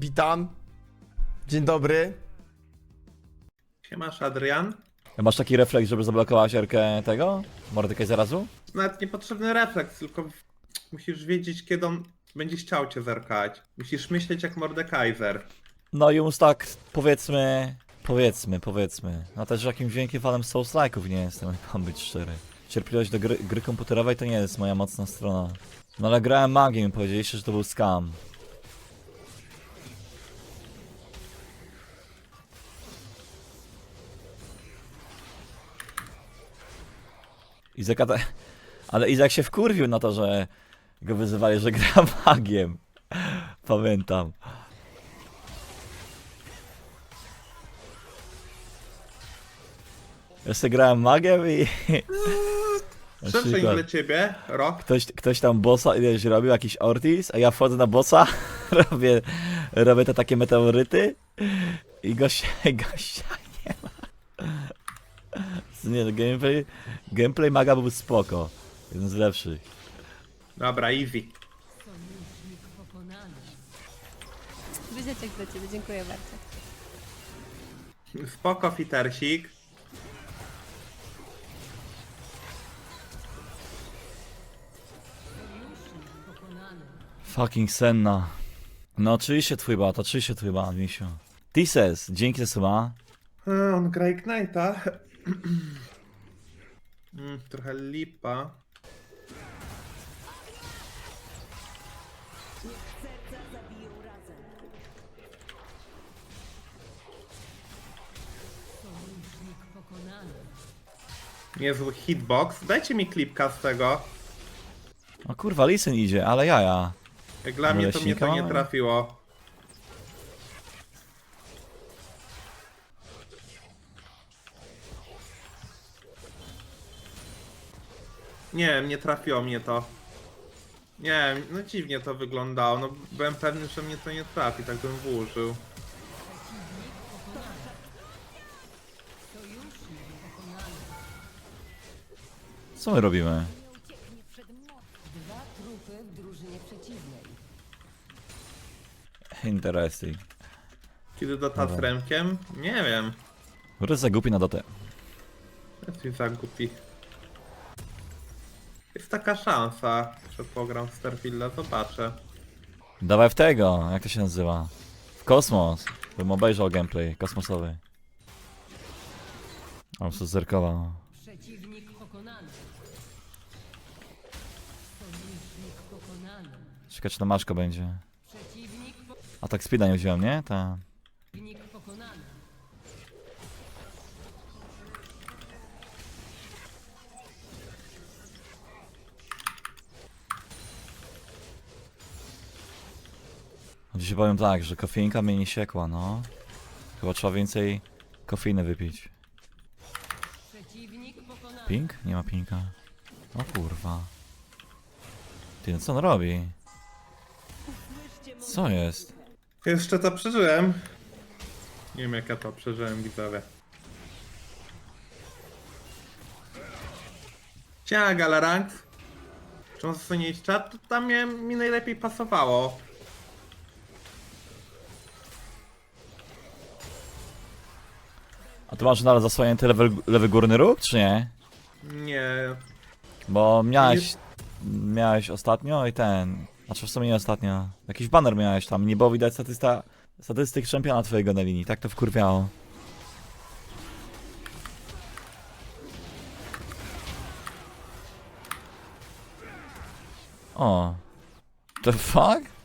Witam. Dzień dobry. Siemasz Adrian. Masz taki refleks, żeby zablokować erkę tego? Mordekaj zarazu? Nawet niepotrzebny refleks, tylko musisz wiedzieć, kiedy on będzie chciał cię zerkać. Musisz myśleć jak Mordekaiser. No i uns tak, powiedzmy, powiedzmy, powiedzmy. No też jakimś wielkim fanem Souls-like'ów nie jestem, jak mam być szczery. Cierpliwość do gry, gry komputerowej to nie jest moja mocna strona. No ale grałem magiem i powiedzieliście, że to był scam. Izaka te... Ale Izak się wkurwił na to, że go wyzywali, że gra magiem. Pamiętam. Ja sobie grałem magiem i... Na przykład dla ciebie, Rok. Ktoś, ktoś tam bossa ileś robił, jakiś Ortiz, a ja wchodzę na bossa, robię, robię te takie meteoryty i gościa, gościa nie ma. Nie, no, gameplay, gameplay maga był spoko. Jeden z lepszych. Dobra, easy. Wyzieczek dla ciebie, dziękuję bardzo. Spoko, fitersik. Fucking Senna. No oczywiście twój bat, oczywiście twój bat, misiu. Tises, dzięki za suba. E, On gra Ignite'a. Mm, trochę lipa. Niezły hitbox. Dajcie mi klipka z tego. O kurwa, Listen idzie, ale jaja. Jak dla mnie to mnie to nie trafiło. Nie wiem, nie trafiło mnie to. Nie wiem, no dziwnie to wyglądało. No byłem pewny, że mnie to nie trafi, tak bym włożył. Co my robimy? trupy w drużynie przeciwnej. Interesting. Kiedy do Tatremkiem? Nie wiem. Rys zagupi na dotę. Jesteś za głupi. Jest taka szansa, że pogram w Starfielda, zobaczę. Dawaj w tego, jak to się nazywa? W kosmos. Bym obejrzał gameplay kosmosowy. On się zerkował. Przeciwnik pokonany. Sojusznik pokonany. Czekać czy na maszko będzie. Przeciwnik, po... A tak speeda nie wziąłem, nie? Ta. Przeciwnik pokonany. Dzisiaj powiem tak, że kofeinka mnie nie siekła, no. Chyba trzeba więcej kofeiny wypić. Pink? Nie ma pinka. O kurwa. Ty, no co on robi? Co jest? Jeszcze to przeżyłem. Nie wiem jak ja to przeżyłem, widzowie. Siema Galarank. Czy mam zasłonić czat? To tam mnie, mi najlepiej pasowało. A ty masz nadal zasłonięty lewy, lewy górny róg, czy nie? Nie. Bo miałeś, miałeś ostatnio i ten, znaczy w sumie nie ostatnio, jakiś banner miałeś tam, nie było widać statysta, statystyk czempiona twojego na linii, tak to wkurwiało. O. The fuck?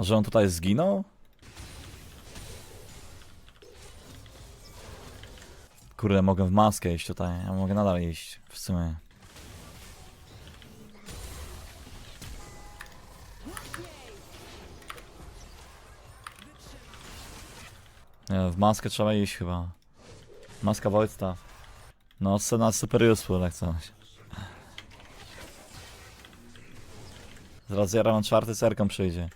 A że on tutaj zginął? Kurde, mogę w maskę iść tutaj. Ja mogę nadal iść, w sumie. Nie, w maskę trzeba iść chyba. Maska Staff. No, scena super useful, jak coś. Zaraz Jara mam czwarty serką przyjdzie.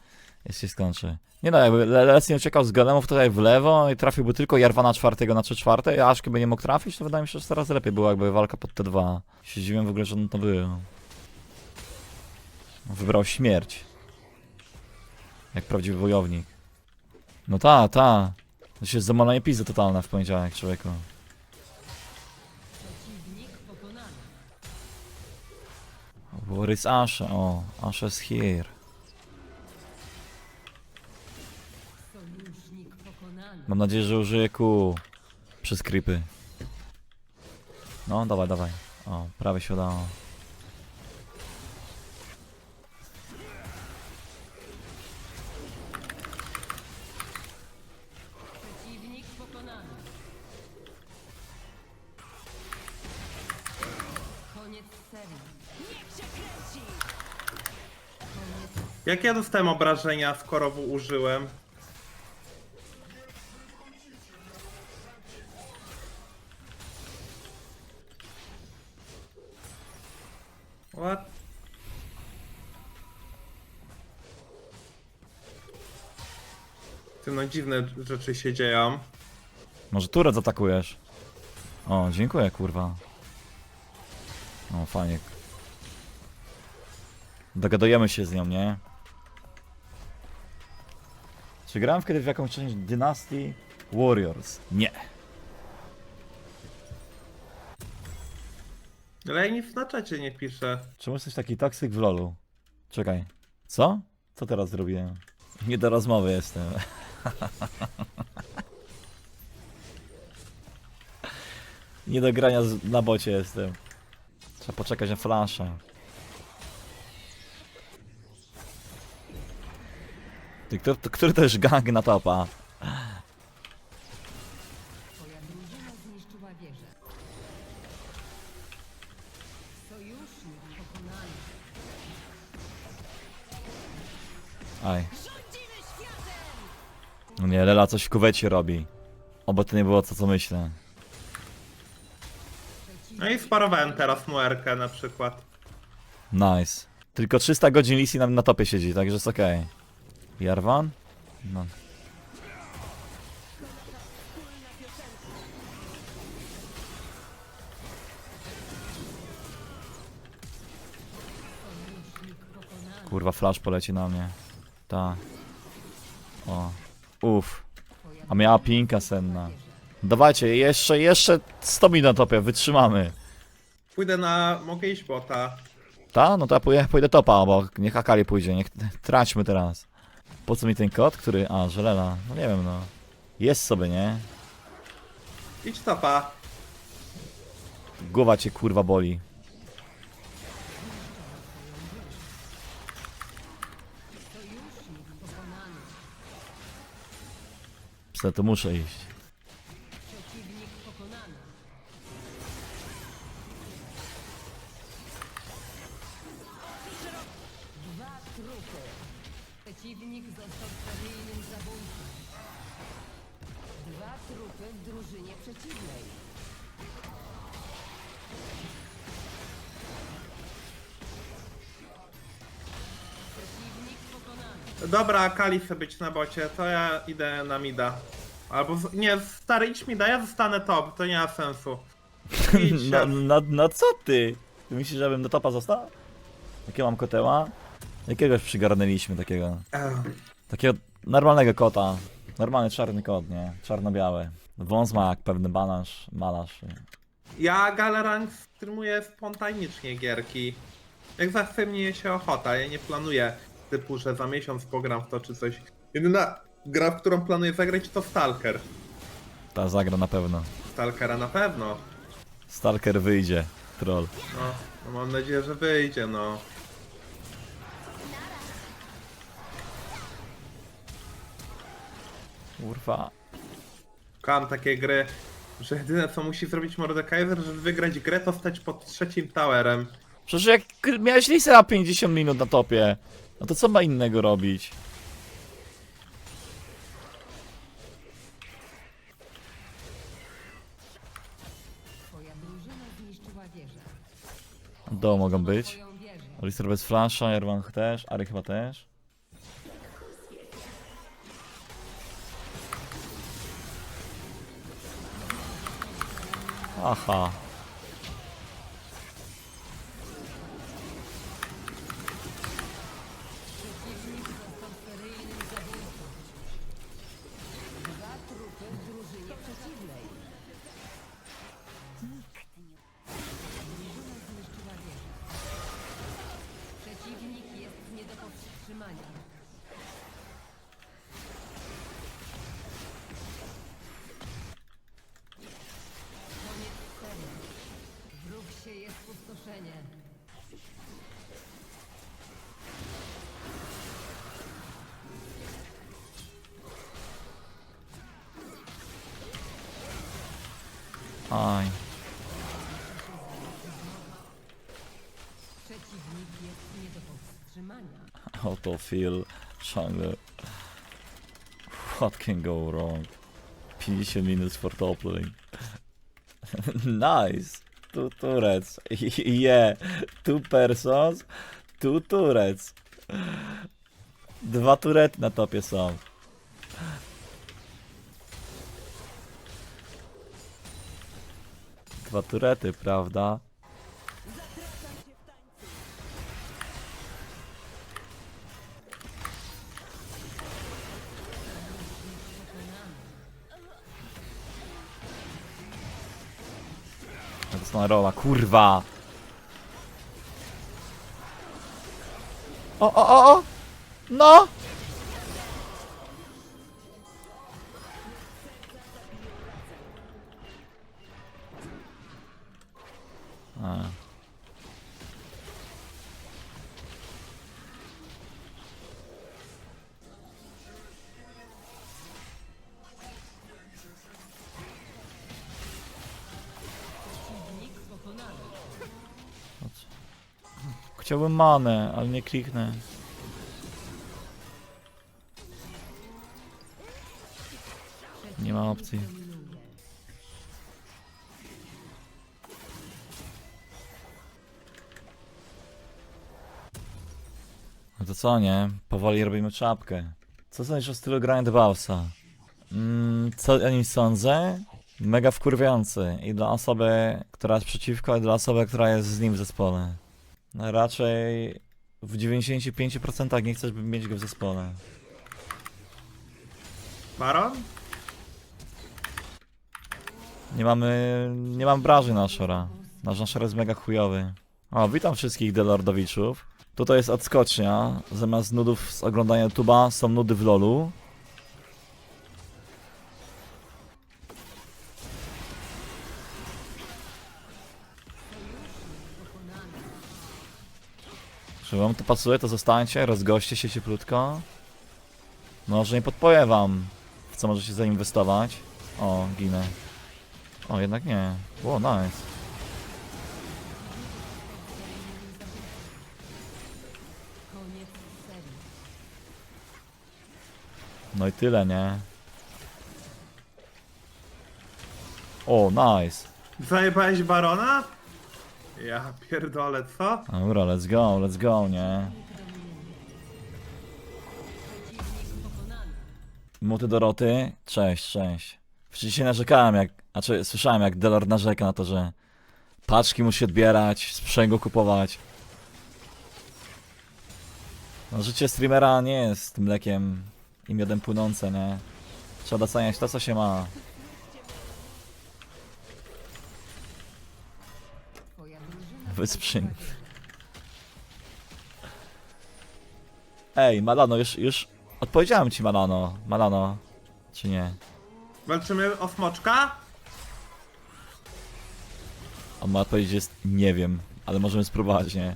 Jest się skończy. Nie no, jakby Le- Les nie uciekał z golemów tutaj w lewo i trafiłby tylko Jarvana czwartego na 3 czwarte, a Aszkę by nie mógł trafić, to wydaje mi się, że teraz lepiej było jakby walka pod T2. Się dziwiłem w ogóle, że on to był. Wybrał śmierć. Jak prawdziwy wojownik. No ta, ta. To się zamalanie pizzy totalne w poniedziałek, człowieku. Przeciwnik pokonany. Where is Asha? O, Asha is here. Mam nadzieję, że użyję kół przez creepy. No, dawaj, dawaj. O, prawie się udało. Jak ja dostałem obrażenia, skoro użyłem? What? Ty no dziwne rzeczy się dzieją. Może turę zaatakujesz? O, dziękuję, kurwa. O, fajnie. Dogadujemy się z nią, nie? Czy grałem kiedyś w jakąś część Dynasty Warriors? Nie. Nic na czacie nie piszę. Czemu jesteś taki toksyk w lolu? Czekaj. Co? Co teraz zrobiłem? Nie do rozmowy jestem. Nie do grania z, na bocie jestem. Trzeba poczekać na kto, to, który to jest gang na topa? Lela coś w kuwecie robi. Oby to nie było to, co myślę. No i sparowałem teraz muerkę na przykład. Nice. Tylko 300 godzin Lisi na, na topie siedzi, także jest okej. Jarvan? No. Kurwa, flash poleci na mnie. Tak. O. Uff. A miała pinka senna. Dawajcie, jeszcze, jeszcze 100 minut na topie, wytrzymamy. Pójdę na... mogę iść bota. Ta? No to ja pójdę, pójdę topa obok. Niech Akali pójdzie, niech traćmy teraz. Po co mi ten kod, który... A, żelela. No nie wiem, no. Jest sobie, nie? Idź topa. Głowa cię kurwa boli. Psa, to muszę iść. Przeciwnik pokonany. Dwa trupy. Przeciwnik został seryjnym zabójcą. Dwa trupy w drużynie przeciwnej. Przeciwnik pokonany. Dobra, Kali chce być na bocie, to ja idę na mida. Albo, z... nie, stary, idź mida, ja zostanę top, to nie ma sensu. Idź, No, no, no co ty? Ty myślisz, żebym do topa został? Jakiego mam koteła? Jakiegoś przygarnęliśmy takiego. Ech. Takiego normalnego kota. Normalny czarny kot, nie? Czarno-biały. Wąs ma jak pewny banasz, malarz. Ja Galerang streamuję spontanicznie gierki. Jak zachce mnie się ochota, ja nie planuję typu, że za miesiąc pogram w to czy coś. Jedyna gra, w którą planuję zagrać to Stalker. Ta zagra na pewno. Stalkera na pewno. Stalker wyjdzie. Troll. No, no mam nadzieję, że wyjdzie, no. Kurwa. Kocham takie gry, że jedyne co musi zrobić Mordekaiser, żeby wygrać grę, to stać pod trzecim towerem. Przecież jak miałeś listę na 50 minut na topie, no to co ma innego robić? To mogą być. Alistair bez flasha, Jarvan też, Ary chyba też. Aha, do powstrzymania. Autofill, jungle. What can go wrong? 50 minutes for top nice! Two turrets. yeah. Two persons. Two turrets. Dwa turety na topie są. Dwa turety, prawda? Rola, kurwa! O, o, o, o! No! Chciałbym manę, ale nie kliknę. Nie ma opcji. No to co, nie? Powoli robimy czapkę. Co sądzisz o stylu Grindbausa? Mm, co o nim sądzę? Mega wkurwiający. I dla osoby, która jest przeciwko, i dla osoby, która jest z nim w zespole. No raczej w 95% nie chcesz, by mieć go w zespole. Baron? Nie mamy... nie mam wrażeń na Ashora. Nasz Ashor jest mega chujowy. O, witam wszystkich Delordowiczów. Tutaj jest odskocznia. Zamiast nudów z oglądania YouTube'a są nudy w LoLu. Czy wam to pasuje, to zostańcie, rozgoście się cieplutko. Może nie podpoję wam, w co możecie zainwestować. O, ginę. O, jednak nie. Było nice. No i tyle, nie? O, nice. Zajebałeś Barona? Ja pierdolę, co? Dobra, let's go, let's go, nie? Muty Doroty, cześć, cześć. Wcześniej narzekałem jak, znaczy słyszałem jak Delord narzeka na to, że paczki musi odbierać, sprzęgło kupować. No życie streamera nie jest mlekiem i miodem płynące, nie? Trzeba doceniać to, co się ma. Wieżę. Ej, Malano, już, już odpowiedziałem ci Malano, Malano, czy nie? Walczymy o smoczka? On ma odpowiedzieć jest nie wiem, ale możemy spróbować, nie?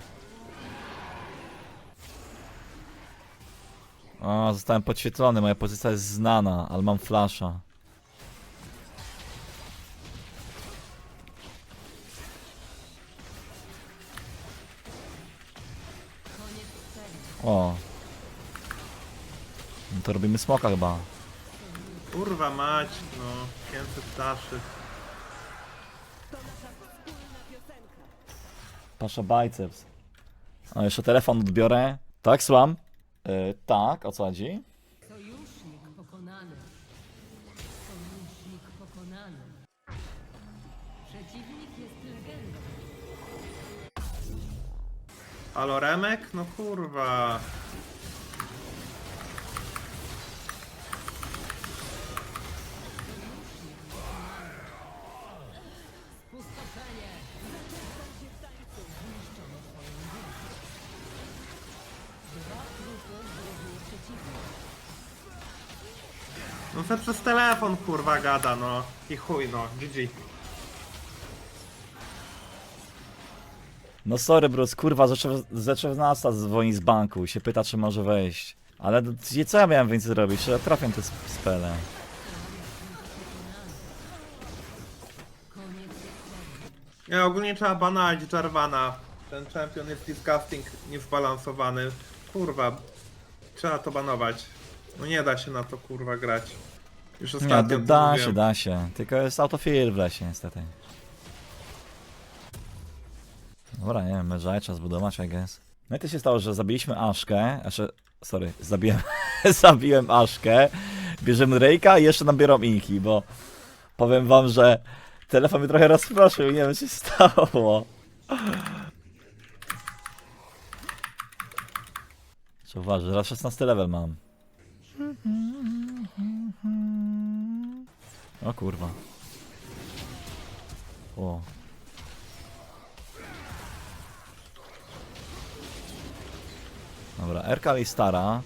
O, zostałem podświetlony, moja pozycja jest znana, ale mam flasha. O. No to robimy smoka chyba. Kurwa mać, no. 500 flaszy. Pasza biceps. O, jeszcze telefon odbiorę. Tak, słucham? Yy, tak, o co chodzi? Halo Remek? No kurwa. No se przez telefon kurwa gada, no. I chuj, no. GG. No sorry Bruce, kurwa, zaczął nas dzwoni z banku i się pyta, czy może wejść. Ale co ja miałem więcej zrobić? Że trafię te sp- spele. Nie, ogólnie trzeba banować Jarvana. Ten champion jest disgusting, niezbalansowany. Kurwa. Trzeba to banować. No nie da się na to kurwa grać. Już Nie, ostatnio to da mówiłem. się, da się. Tylko jest autofill w lesie niestety. Dobra, nie wiem, może trzeba zbudować, I guess. No i to się stało, że zabiliśmy Aszkę, znaczy, sorry, zabiłem, zabiłem Aszkę, bierzemy Rejka i jeszcze nabieram Inki, bo powiem wam, że telefon mnie trochę rozproszył nie wiem, co się stało. Trzeba uważać, raz 16 level mam. O kurwa. O. Dobra, Erkal i Stara.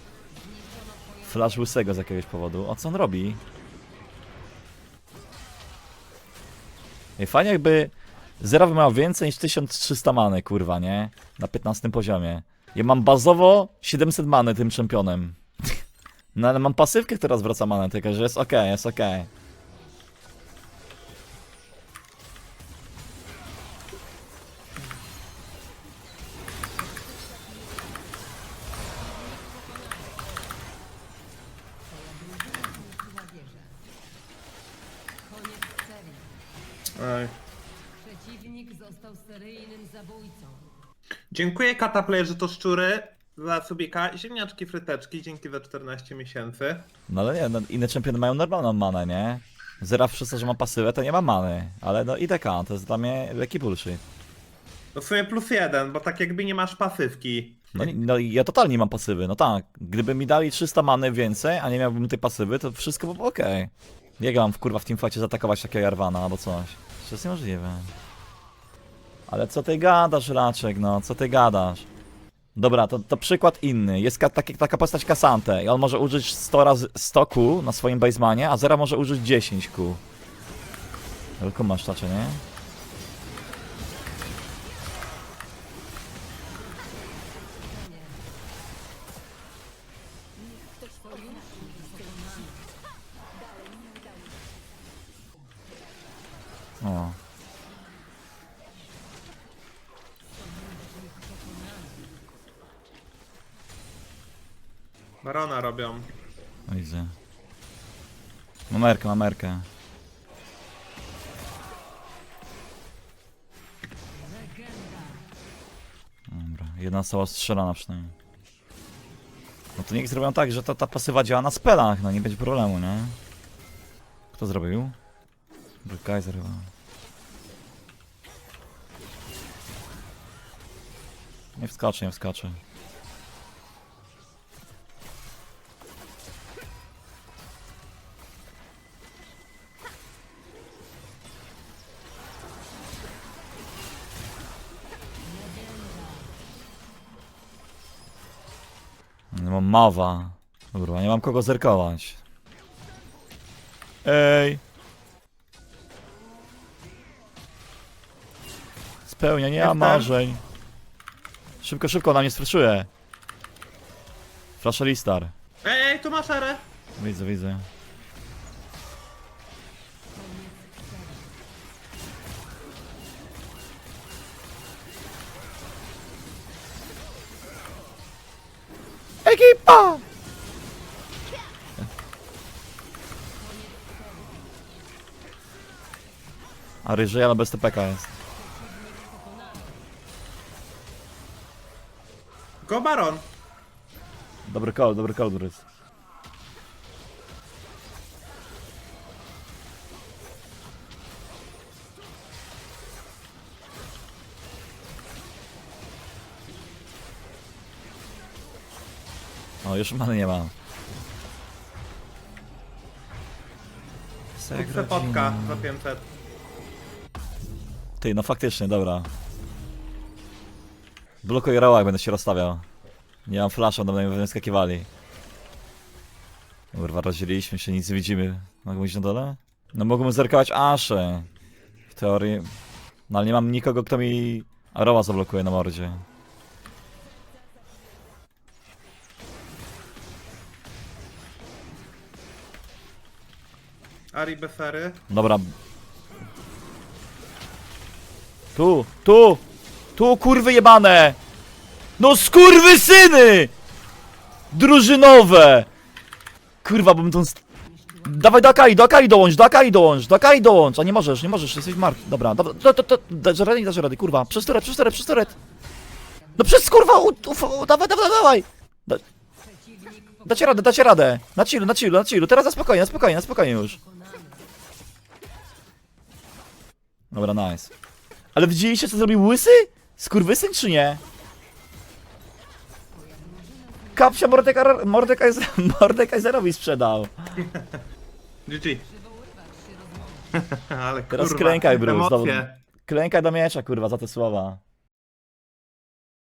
Flash łysego z jakiegoś powodu. O co on robi? Ej, fajnie jakby Zera miał więcej niż 1300 many, kurwa, nie? Na 15 poziomie. Ja mam bazowo 700 many tym czempionem. No ale mam pasywkę, która zwraca manę, tylko że jest okej, jest okej. Dziękuję Kataplay, że to szczury za subika. Ziemniaczki fryteczki, dzięki za 14 miesięcy. No ale nie, no, inne czempiony mają normalną manę, nie? Zera to, że ma pasywę, to nie ma many. Ale no IDK, to jest dla mnie lekki bullshit. No w sumie plus jeden, bo tak jakby nie masz pasywki. No, nie- no i ja totalnie nie mam pasywy, no tak. Gdyby mi dali 300 many więcej, a nie miałbym tej pasywy, to wszystko by było okej. Jak ja mam w kurwa w teamfightie zaatakować takiego Jarvana albo coś? To jest niemożliwe. Ale co ty gadasz, Raczek, no, co ty gadasz? Dobra, to, to przykład inny. Jest ka taki, taka postać Kasante i on może użyć 100 razy 100 Q na swoim basemanie, a Zera może użyć 10 Q. Tylko masz tacze, nie? O. Barona robią. Widzę. Mamerkę, mamerkę. Dobra, jedna została strzelana przynajmniej. No to niech zrobią tak, że to, ta pasywa działa na spelach, no nie będzie problemu, nie? Kto zrobił? Kaiser chyba. Nie wskoczy, nie wskoczy. Mam mawa. Kurwa, nie mam kogo zerkować. Ej! Spełnianie Jestem. marzeń. Szybko, szybko, na mnie straszuje. Flashelistar. Ej, ej, tu masz erę! Widzę, widzę. Ekipa! A ryży, ale bez TPK jest. Go Baron! Dobry call, dobry call, Bruce. Już many nie mam. Chcę fotka za 500. Ty, no faktycznie, dobra. Blokuję roła, jak będę się rozstawiał. Nie mam flasza, będą mnie wyskakiwali. Kurwa, rozdzieliliśmy się, nic nie widzimy. Mogę być na dole? No mógłbym zerkować Aszę. W teorii. No ale nie mam nikogo, kto mi roła zablokuje na mordzie. Ari Befery. Dobra. Tu, tu! Tu, kurwy jebane! No skurwy syny! Drużynowe! Kurwa, bym tą... Dawaj do Akai, do Akai dołącz, do Akai dołącz, do Akai dołącz! A nie możesz, nie możesz, jesteś martwy. Dobra, dobra, to, to, to, dasz radę, nie rady, kurwa. Przez turet, przez turet, przez turet! No przez kurwa, u, u, u, dawaj, dawaj, dawaj! Da, dacie radę, dacie radę! Na chillu, na chillu, na chillu, teraz na spokojnie, na spokojnie, na spokojnie już. Dobra, nice. Ale widzieliście co zrobił Łysy? Skurwysyn czy nie? Kapsia Mordekaiser- Mordekaiser- Mordekaiserowi sprzedał. GG. Ale Teraz kurwa, klękaj, Bruce, emocje. Klękaj do miecza, kurwa, za te słowa.